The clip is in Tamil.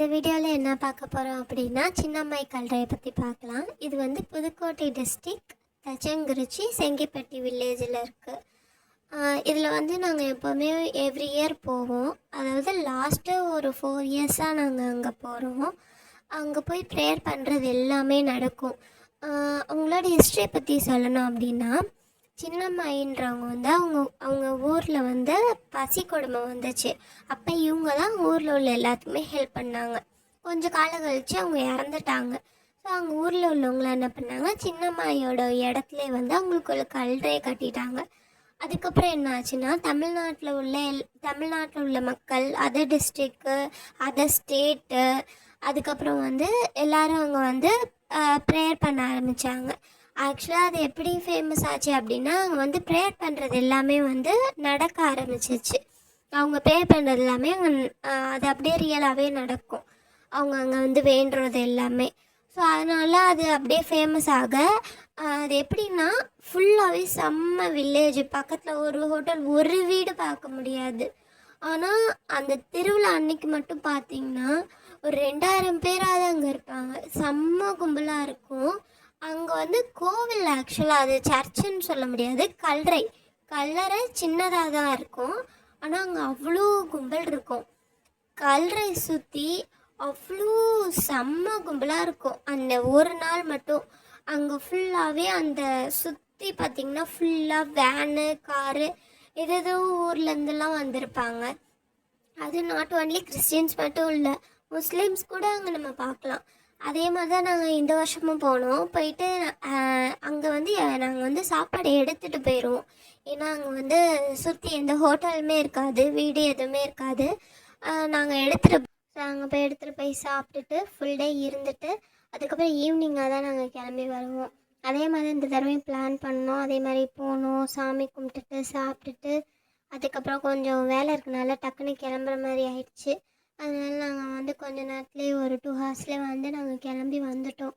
இந்த வீடியோவில் என்ன பார்க்க போகிறோம் அப்படின்னா சின்னம்மாய் கல்றையை பற்றி பார்க்கலாம். இது வந்து புதுக்கோட்டை டிஸ்ட்ரிக் தச்சங்குறிச்சி செங்கிப்பட்டி வில்லேஜில் இருக்குது இதில் வந்து நாங்கள் எப்போவுமே எவ்ரி இயர் போவோம். அதாவது லாஸ்ட்டு ஒரு ஃபோர் இயர்ஸாக நாங்கள் அங்கே போகிறோம் அங்கே போய் ப்ரேயர் பண்ணுறது எல்லாமே நடக்கும். உங்களோட அவங்களோட ஹிஸ்ட்ரியை பற்றி சொல்லணும் அப்படின்னா சின்னம்மாயின்றவங்க வந்து அவங்க அவங்க ஊரில் வந்து பசி கொடுமை வந்துச்சு. அப்போ இவங்க தான் ஊரில் உள்ள எல்லாத்துக்குமே ஹெல்ப் பண்ணாங்க. கொஞ்சம் காலம் கழித்து அவங்க இறந்துட்டாங்க. ஸோ அவங்க ஊரில் உள்ளவங்களாம் என்ன பண்ணாங்க? சின்னம்மாயோட இடத்துல வந்து அவங்களுக்கு ஒரு கல்றையை கட்டிட்டாங்க. அதுக்கப்புறம் என்ன ஆச்சுன்னா தமிழ்நாட்டில் உள்ள எல் தமிழ்நாட்டில் உள்ள மக்கள் அதர் டிஸ்ட்ரிக்கு அதர் ஸ்டேட்டு அதுக்கப்புறம் வந்து எல்லாரும் அவங்க வந்து ப்ரேயர் பண்ண ஆரம்பித்தாங்க ஆக்சுவலாக அது எப்படி ஃபேமஸ் ஆச்சு அப்படின்னா அங்கே வந்து ப்ரேயர் பண்ணுறது எல்லாமே வந்து நடக்க ஆரம்பிச்சிச்சு. அவங்க ப்ரேயர் பண்ணுறது எல்லாமே அங்கே அது அப்படியே ரியலாகவே நடக்கும். அவங்க அங்கே வந்து வேண்டுறது எல்லாமே. ஸோ அதனால அது அப்படியே ஃபேமஸ் ஆக அது எப்படின்னா ஃபுல்லாகவே செம்ம வில்லேஜ் பக்கத்தில் ஒரு ஹோட்டல் ஒரு வீடு பார்க்க முடியாது. ஆனால் அந்த திருவிழா அன்னைக்கு மட்டும் பார்த்தீங்கன்னா ஒரு ரெண்டாயிரம் பேராவது அங்கே இருப்பாங்க. செம்ம கும்பலாக இருக்கும். அங்கே வந்து கோவில் ஆக்சுவலாக அது சர்ச்சுன்னு சொல்ல முடியாது. கல்லறை. கல்லறை சின்னதாக தான் இருக்கும். ஆனால் அங்கே அவ்வளோ கும்பல் இருக்கும். கல்லறை சுற்றி அவ்வளோ செம்ம கும்பலாக இருக்கும். அந்த ஒரு நாள் மட்டும். அங்கே ஃபுல்லாகவே அந்த சுற்றி பார்த்திங்கன்னா ஃபுல்லாக வேனு காரு ஏதேதோ ஊர்லேருந்துலாம் வந்திருப்பாங்க. அது நாட் ஒன்லி கிறிஸ்டின்ஸ் மட்டும் இல்லை முஸ்லீம்ஸ் கூட அங்கே நம்ம பார்க்கலாம். அதே மாதிரி தான் நாங்கள் இந்த வருஷமும் போனோம். போயிட்டு அங்கே வந்து நாங்கள் வந்து சாப்பாடு எடுத்துகிட்டு போயிடுவோம் ஏன்னா அங்கே வந்து சுற்றி எந்த ஹோட்டலுமே இருக்காது. வீடு எதுவுமே இருக்காது. நாங்கள் எடுத்துகிட்டு அங்கே போய் எடுத்துகிட்டு போய் சாப்பிட்டுட்டு ஃபுல் டே இருந்துட்டு அதுக்கப்புறம் ஈவினிங்காக தான் நாங்கள் கிளம்பி வருவோம். அதே மாதிரி இந்த தடவையும் பிளான் பண்ணோம். அதே மாதிரி போனோம். சாமி கும்பிட்டுட்டு சாப்பிட்டுட்டு அதுக்கப்புறம் கொஞ்சம் வேலை இருக்கனால டக்குன்னு கிளம்புற மாதிரி ஆயிடுச்சு. அதனால் நாங்கள் வந்து கொஞ்ச நேரத்துலேயே ஒரு டூ ஹவர்ஸ்லேயே வந்து நாங்கள் கிளம்பி வந்துட்டோம்.